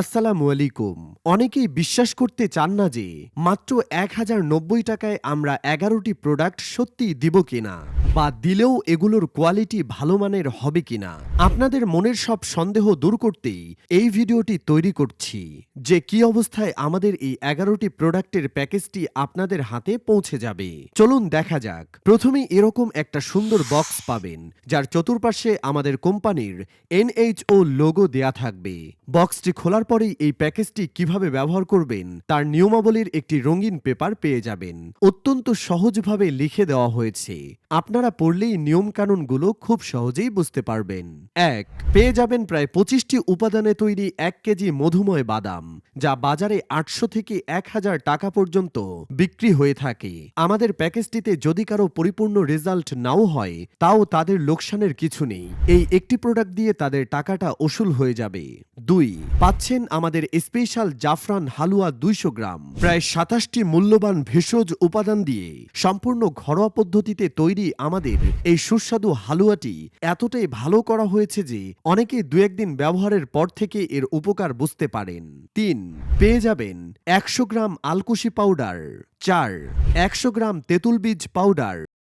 আসসালামু আলাইকুম। অনেকেই বিশ্বাস করতে চান না যে মাত্র এক হাজার নব্বই টাকায় আমরা এগারোটি প্রোডাক্ট সত্যি দিব কিনা। বা দিলেও এগুলোর কোয়ালিটি ভালো মানের হবে কিনা? আপনাদের মনের সব সন্দেহ দূর করতেই এই ভিডিওটি তৈরি করছি। যে কি অবস্থায় আমাদের এই এগারোটি প্রোডাক্টের প্যাকেজটি আপনাদের হাতে পৌঁছে যাবে। চলুন দেখা যাক। প্রথমে এরকম একটা সুন্দর বক্স পাবেন, যার চতুর্পাশে আমাদের কোম্পানির এনএইচও লোগো দেয়া থাকবে। বক্সটি খোলার পরেই এই প্যাকেজটি কীভাবে ব্যবহার করবেন, তার নিয়মাবলীর একটি রঙিন পেপার পেয়ে যাবেন। অত্যন্ত সহজভাবে লিখে দেওয়া হয়েছে। আপনারা পড়লেই নিয়মকানুনগুলো খুব সহজেই বুঝতে পারবেন। এক, পেয়ে যাবেন প্রায় পঁচিশটি উপাদানে তৈরি এক কেজি মধুময় বাদাম, যা বাজারে আটশো থেকে এক হাজার টাকা পর্যন্ত বিক্রি হয়ে থাকে। আমাদের প্যাকেজটিতে যদি কারও পরিপূর্ণ রেজাল্ট নাও হয়, তাও তাদের লোকসানের কিছু নেই। এই একটি প্রোডাক্ট দিয়ে তাদের টাকাটা ওসুল হয়ে যাবে। দুই, পাচ্ছেন আমাদের স্পেশাল জাফরান হালুয়া দুইশো গ্রাম। প্রায় সাতাশটি মূল্যবান ভেষজ উপাদান দিয়ে সম্পূর্ণ ঘরোয়া পদ্ধতিতে তৈরি আমাদের এই সুস্বাদু হালুয়াটি এতটাই ভালো করা হয়েছে যে অনেকে দু একদিন ব্যবহারের পর থেকে এর উপকার বুঝতে পারেন। তিন, পেয়ে যাবেন একশো গ্রাম আলকুশি পাউডার। চার, একশো গ্রাম তেঁতুল বীজ পাউডার।